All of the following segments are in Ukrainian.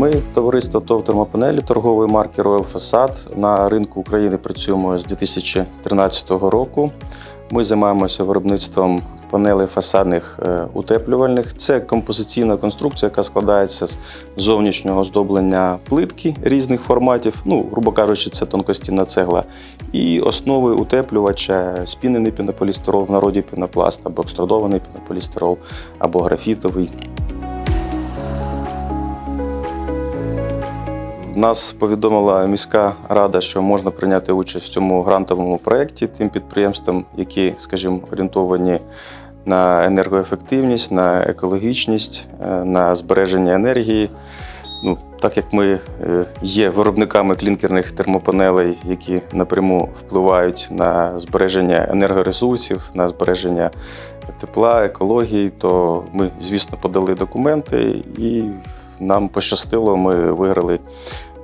Ми товариство ТОВ термопанелі торгової марки Royal Facade на ринку України працюємо з 2013 року. Ми займаємося виробництвом панелей фасадних е, утеплювальних. Це композиційна конструкція, яка складається з зовнішнього оздоблення плитки різних форматів. Ну, грубо кажучи, це тонкостінна цегла. І основи утеплювача спінений пінополістирол, в народі пінопласт або екстрадований пінополістирол, або графітовий. Нас повідомила міська рада, що можна прийняти участь в цьому грантовому проєкті тим підприємствам, які, скажімо, орієнтовані на енергоефективність, на екологічність, е, на збереження енергії. Ну, так як ми е, є виробниками клінкерних термопанелей, які напряму впливають на збереження енергоресурсів, на збереження тепла, екології, то ми, звісно, подали документи і нам пощастило, ми виграли.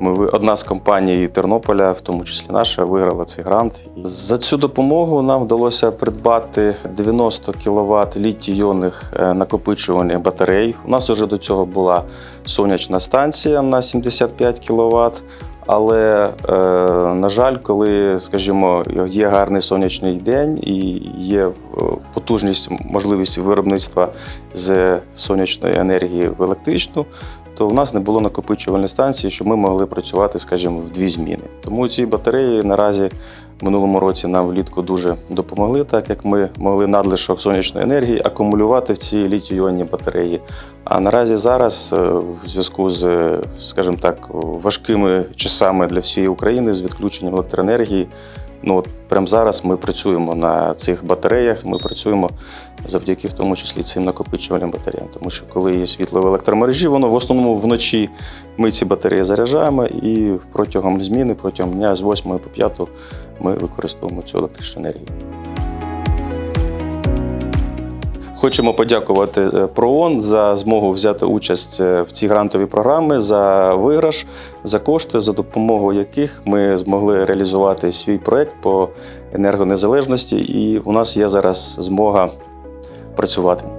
Ми одна з компаній Тернополя, в тому числі наша, виграла цей грант. За цю допомогу нам вдалося придбати 90 кВт літій-іонних е, накопичувальних батарей. У нас вже до цього була сонячна станція на 75 кВт. Але, е, на жаль, коли, скажімо, є гарний сонячний день і є е, потужність, можливість виробництва з сонячної енергії в електричну, то в нас не було накопичувальної станції, щоб ми могли працювати, скажімо, в дві зміни. Тому ці батареї наразі в минулому році нам влітку дуже допомогли, так як ми могли надлишок сонячної енергії акумулювати в ці літій-іонні батареї. А наразі зараз, е, в зв'язку з, е, скажімо так, важкими часами для всієї України з відключенням електроенергії. Ну от прямо зараз ми працюємо на цих батареях. Ми працюємо завдяки в тому числі цим накопичувальним батареям. Тому що коли є світло в електромережі, воно в основному вночі ми ці батареї заряджаємо і протягом зміни, протягом дня з 8 по 5 ми використовуємо цю електричну енергію. Хочемо подякувати е, ПРООН за змогу взяти участь е, в цій грантовій програмі за виграш, за кошти, за допомогою яких ми змогли реалізувати свій проект по енергонезалежності, і у нас є зараз змога працювати.